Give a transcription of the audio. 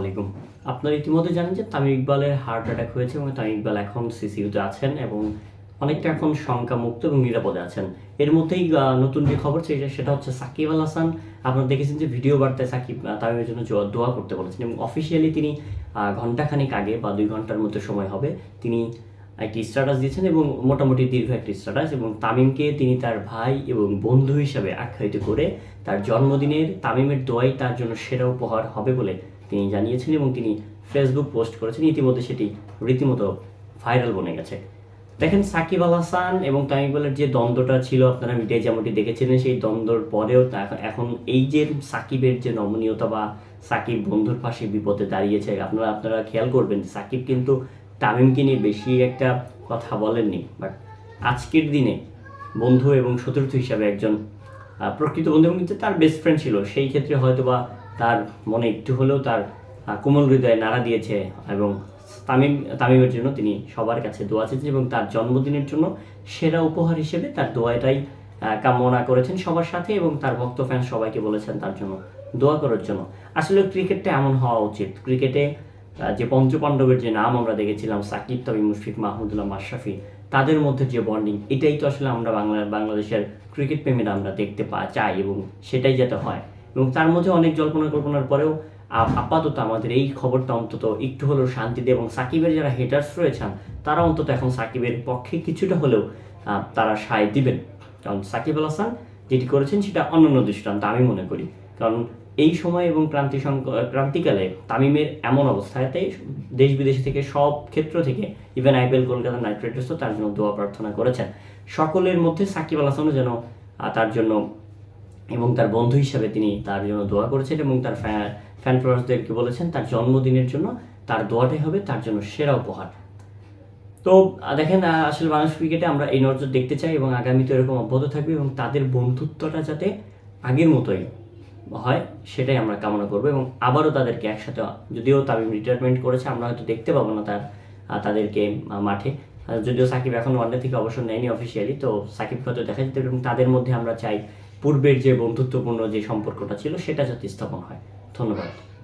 আলাইকুম। আপনারা ইতিমধ্যে জানেন যে তামিম ইকবালের হার্ট অ্যাটাক হয়েছে এবং তামিম ইকবাল এখন সিসিইউতে আছেন এবং অনেকটা এখন শঙ্কা মুক্ত এবং নিরাপদে আছেন। এর মধ্যেই নতুন যে খবর সেটা সেটা হচ্ছে সাকিব আল হাসান। আপনারা দেখেছেন যে ভিডিও বার্তায় সাকিব তামিমের জন্য দোয়া করতে বলেছেন এবং অফিসিয়ালি তিনি ঘন্টাখানেক আগে বা দুই ঘণ্টার মতো সময় হবে, তিনি একটি স্ট্যাটাস দিয়েছেন এবং মোটামুটি দীর্ঘ একটি স্ট্যাটাস এবং তামিমকে তিনি তার ভাই এবং বন্ধু হিসাবে আখ্যায়িত করে তার জন্মদিনের তামিমের দোয়াই তার জন্য সেরা উপহার হবে বলে তিনি জানিয়েছেন এবং তিনি ফেসবুক পোস্ট করেছেন। ইতিমধ্যে সেটি রীতিমতো ভাইরাল বনে গেছে। দেখেন, সাকিব আল হাসান এবং তামিম যে দ্বন্দ্বটা ছিল, আপনারা মিডিয়ায় যেমনটি দেখেছিলেন, সেই দ্বন্দ্বর পরেও এখন- এখন এই যে সাকিবের যে নমনীয়তা বা সাকিব বন্ধুর পাশে বিপদে দাঁড়িয়েছে, আপনারা আপনারা খেয়াল করবেন সাকিব কিন্তু তামিমকে নিয়ে বেশি একটা কথা বলেননি। বাট আজকের দিনে বন্ধু এবং চতুর্থ হিসাবে একজন প্রকৃত বন্ধু এবং তার বেস্ট ফ্রেন্ড ছিল। সেই ক্ষেত্রে হয়তো বা তার মনে একটু হলেও তার কোমল হৃদয়ে নাড়া দিয়েছে এবং তামিম, তামিমের জন্য তিনি সবার কাছে দোয়া চেয়েছেন এবং তার জন্মদিনের জন্য সেরা উপহার হিসেবে তার দোয়াটাই কামনা করেছেন সবার সাথে এবং তার ভক্ত ফ্যান সবাইকে বলেছেন তার জন্য দোয়া করার জন্য। আসলে ক্রিকেটটা এমন হওয়া উচিত। ক্রিকেটে যে পঞ্চপাণ্ডবের যে নাম আমরা দেখেছিলাম, সাকিব, তামিম, মুশফিক, মাহমুদুল্লাহ, মাশরাফি, তাদের মধ্যে যে বন্ডিং এটাই তো আসলে আমরা বাংলা, বাংলাদেশের ক্রিকেট প্রেমীরা আমরা দেখতে পা, চাই এবং সেটাই যাতে হয়। এবং তার মধ্যে অনেক জল্পনা কল্পনার পরেও আপাতত আমাদের এই খবরটা অন্তত একটু হলেও শান্তি দেয় এবং সাকিবের যারা হেটার্স রয়েছেন, তারা অন্তত এখন সাকিবের পক্ষে কিছুটা হলেও তারা সায় দিবেন। কারণ সাকিব আল হাসান যেটি করেছেন সেটা অন্যান্য দৃষ্টান্ত, আমি মনে করি। কারণ এই সময় এবং ক্রান্তি ক্রান্তিকালে তামিমের এমন অবস্থাতে দেশ বিদেশ থেকে সব ক্ষেত্র থেকে ইভেন আইপিএল কলকাতা নাইট রাইডার্সও তার জন্য দোয়া প্রার্থনা করেছেন। সকলের মধ্যে সাকিব আল হাসানও যেন তার জন্য এবং তার বন্ধু হিসাবে তিনি তার জন্য দোয়া করেছেন এবং তার ফ্যান ফলোয়ার্সদেরকে বলেছেন, তার জন্মদিনের জন্য তার দোয়াটাই হবে তার জন্য সেরা উপহার। তো দেখেন আসলে বাংলাদেশ ক্রিকেটে আমরা এই নজর দেখতে চাই এবং আগামীতে এরকম অব্যাহত থাকবে এবং তাদের বন্ধুত্বটা যাতে আগের মতোই হয়, সেটাই আমরা কামনা করব এবং আবারও তাদেরকে একসাথে, যদিও তামিম রিটায়ারমেন্ট করেছে, আমরা হয়তো দেখতে পাবো না তার তাদেরকে মাঠে। যদিও সাকিব এখন ওয়ানডে থেকে অবসর নেয়নি অফিসিয়ালি তো সাকিব হয়তো দেখা যেতে এবং তাদের মধ্যে আমরা চাই পূর্বের যে বন্ধুত্বপূর্ণ যে সম্পর্কটা ছিল সেটা যাতে স্থাপন হয়। ধন্যবাদ।